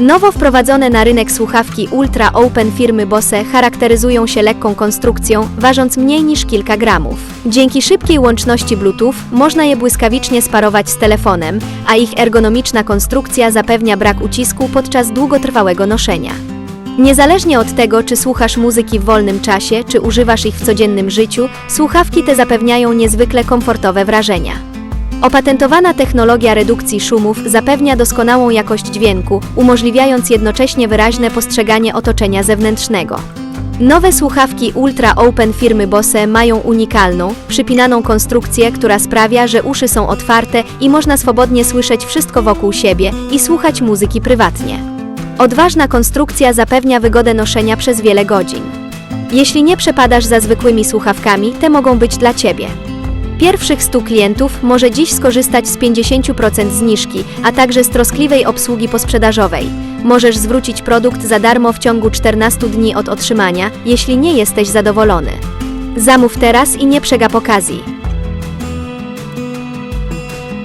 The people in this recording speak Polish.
Nowo wprowadzone na rynek słuchawki Ultra Open firmy Bose charakteryzują się lekką konstrukcją, ważąc mniej niż kilka gramów. Dzięki szybkiej łączności Bluetooth można je błyskawicznie sparować z telefonem, a ich ergonomiczna konstrukcja zapewnia brak ucisku podczas długotrwałego noszenia. Niezależnie od tego, czy słuchasz muzyki w wolnym czasie, czy używasz ich w codziennym życiu, słuchawki te zapewniają niezwykle komfortowe wrażenia. Opatentowana technologia redukcji szumów zapewnia doskonałą jakość dźwięku, umożliwiając jednocześnie wyraźne postrzeganie otoczenia zewnętrznego. Nowe słuchawki Ultra Open firmy Bose mają unikalną, przypinaną konstrukcję, która sprawia, że uszy są otwarte i można swobodnie słyszeć wszystko wokół siebie i słuchać muzyki prywatnie. Odważna konstrukcja zapewnia wygodę noszenia przez wiele godzin. Jeśli nie przepadasz za zwykłymi słuchawkami, te mogą być dla Ciebie. Pierwszych 100 klientów może dziś skorzystać z 50% zniżki, a także z troskliwej obsługi posprzedażowej. Możesz zwrócić produkt za darmo w ciągu 14 dni od otrzymania, jeśli nie jesteś zadowolony. Zamów teraz i nie przegap okazji.